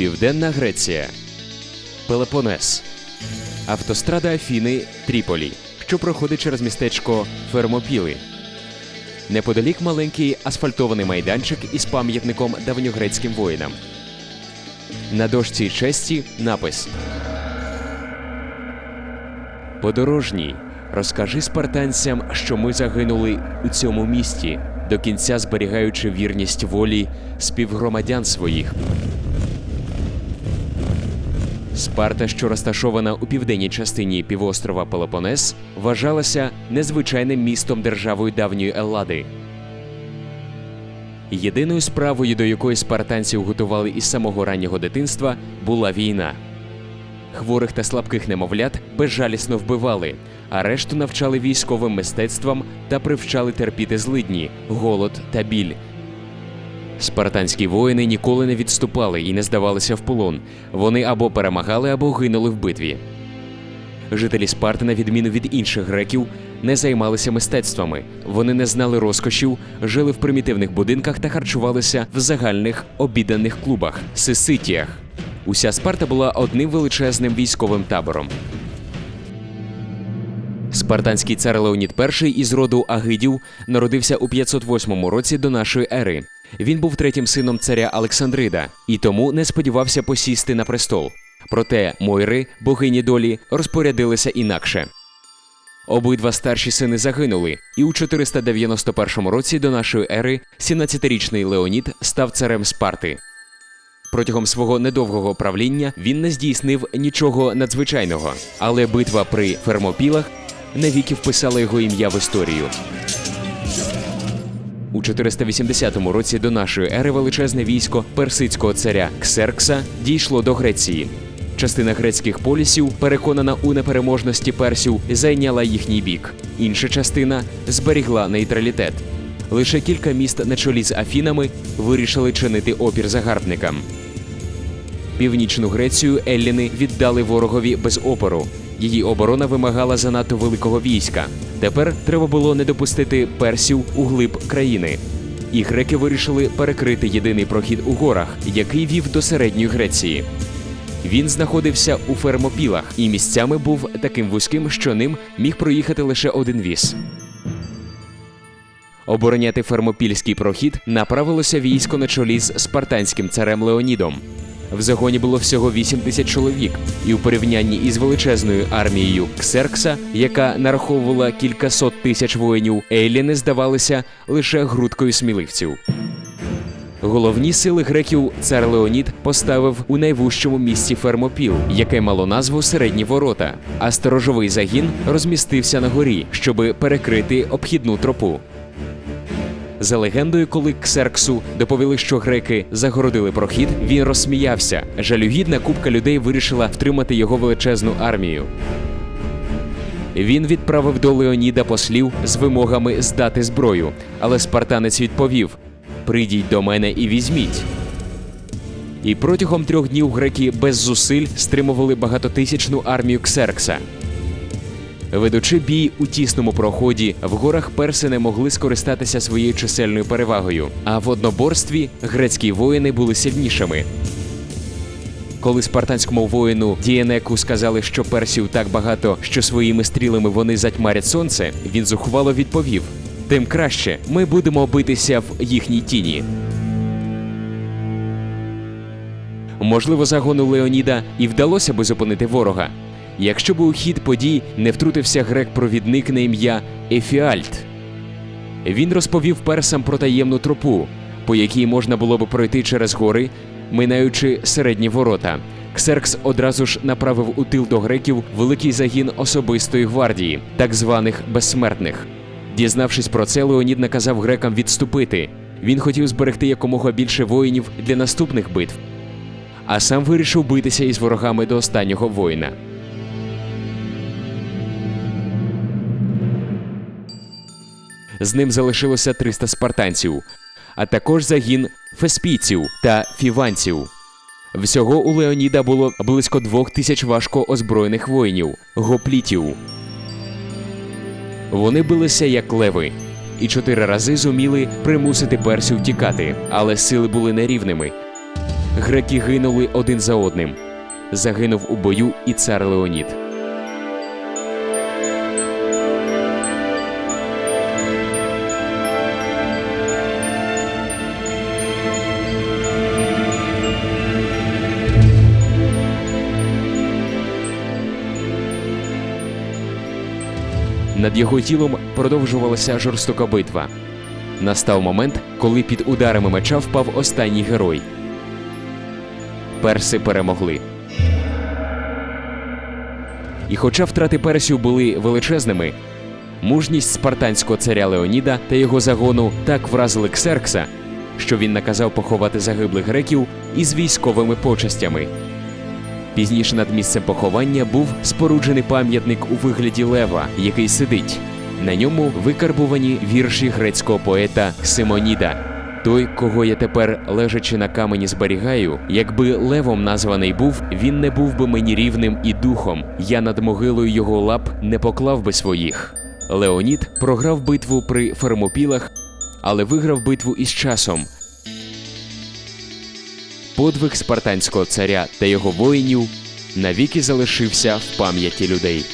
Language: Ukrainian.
Південна Греція. Пелопонес. Автострада Афіни Тріполі, що проходить через містечко Фермопіли. Неподалік маленький асфальтований майданчик із пам'ятником давньогрецьким воїнам. На дошці честі напис Подорожній, розкажи спартанцям, що ми загинули у цьому місті, до кінця зберігаючи вірність волі співгромадян своїх. Спарта, що розташована у південній частині півострова Пелопонес, вважалася незвичайним містом державою давньої Еллади. Єдиною справою, до якої спартанців готували із самого раннього дитинства, була війна. Хворих та слабких немовлят безжалісно вбивали, а решту навчали військовим мистецтвам та привчали терпіти злидні, голод та біль. Спартанські воїни ніколи не відступали і не здавалися в полон. Вони або перемагали, або гинули в битві. Жителі Спарти, на відміну від інших греків, не займалися мистецтвами. Вони не знали розкошів, жили в примітивних будинках та харчувалися в загальних обіданих клубах сиситіях. Уся Спарта була одним величезним військовим табором. Спартанський цар Леонід І із роду Агидів народився у 508 році до нашої ери. Він був третім сином царя Олександрида і тому не сподівався посісти на престол. Проте Мойри, богині долі, розпорядилися інакше. Обидва старші сини загинули, і у 491 році до нашої ери 17-річний Леонід став царем Спарти. Протягом свого недовгого правління він не здійснив нічого надзвичайного, але битва при Фермопілах навіки вписала його ім'я в історію. У 480 році до нашої ери величезне військо персидського царя Ксеркса дійшло до Греції. Частина грецьких полісів, переконана у непереможності персів, зайняла їхній бік. Інша частина зберігла нейтралітет. Лише кілька міст на чолі з Афінами вирішили чинити опір загарбникам. Північну Грецію Елліни віддали ворогові без опору. Її оборона вимагала занадто великого війська. Тепер треба було не допустити персів у глиб країни. І греки вирішили перекрити єдиний прохід у горах, який вів до середньої Греції. Він знаходився у Фермопілах і місцями був таким вузьким, що ним міг проїхати лише один віз. Обороняти фермопільський прохід направилося військо на чолі з спартанським царем Леонідом. В загоні було всього 8 тисяч чоловік, і у порівнянні із величезною армією Ксеркса, яка нараховувала кількасот тисяч воїнів, Ейліни здавалися лише грудкою сміливців. Головні сили греків цар Леонід поставив у найвужчому місці Фермопіл, яке мало назву Середні ворота, а сторожовий загін розмістився на горі, щоби перекрити обхідну тропу. За легендою, коли Ксерксу доповіли, що греки загородили прохід, він розсміявся. Жалюгідна купка людей вирішила втримати його величезну армію. Він відправив до Леоніда послів з вимогами здати зброю, але спартанець відповів: Прийдіть до мене і візьміть. І протягом трьох днів греки без зусиль стримували багатотисячну армію Ксеркса. Ведучи бій у тісному проході, в горах перси не могли скористатися своєю чисельною перевагою, а в одноборстві грецькі воїни були сильнішими. Коли спартанському воїну Дієнеку сказали, що персів так багато, що своїми стрілами вони затьмарять сонце, він зухвало відповів: тим краще ми будемо битися в їхній тіні. Можливо, загону Леоніда і вдалося би зупинити ворога, якщо б у хід подій не втрутився грек-провідник на ім'я Ефіальт. Він розповів персам про таємну тропу, по якій можна було б пройти через гори, минаючи середні ворота. Ксеркс одразу ж направив у тил до греків великий загін особистої гвардії, так званих безсмертних. Дізнавшись про це, Леонід наказав грекам відступити. Він хотів зберегти якомога більше воїнів для наступних битв, а сам вирішив битися із ворогами до останнього воїна. З ним залишилося 300 спартанців, а також загін феспійців та фіванців. Всього у Леоніда було близько двох тисяч важко озброєних воїнів гоплітів. Вони билися як леви, і чотири рази зуміли примусити персів тікати, але сили були нерівними. греки гинули один за одним. Загинув у бою і цар Леонід. Над його тілом продовжувалася жорстока битва. Настав момент, коли під ударами меча впав останній герой. Перси перемогли. І хоча втрати персів були величезними, мужність спартанського царя Леоніда та його загону так вразили Ксеркса, що він наказав поховати загиблих греків із військовими почестями. Пізніше над місцем поховання був споруджений пам'ятник у вигляді лева, який сидить. На ньому викарбувані вірші грецького поета Симоніда. Той, кого я тепер лежачи на камені зберігаю, якби левом названий був, він не був би мені рівним і духом. Я над могилою його лап не поклав би своїх. Леонід програв битву при Фермопілах, але виграв битву із часом. Подвиг спартанського царя та його воїнів навіки залишився в пам'яті людей.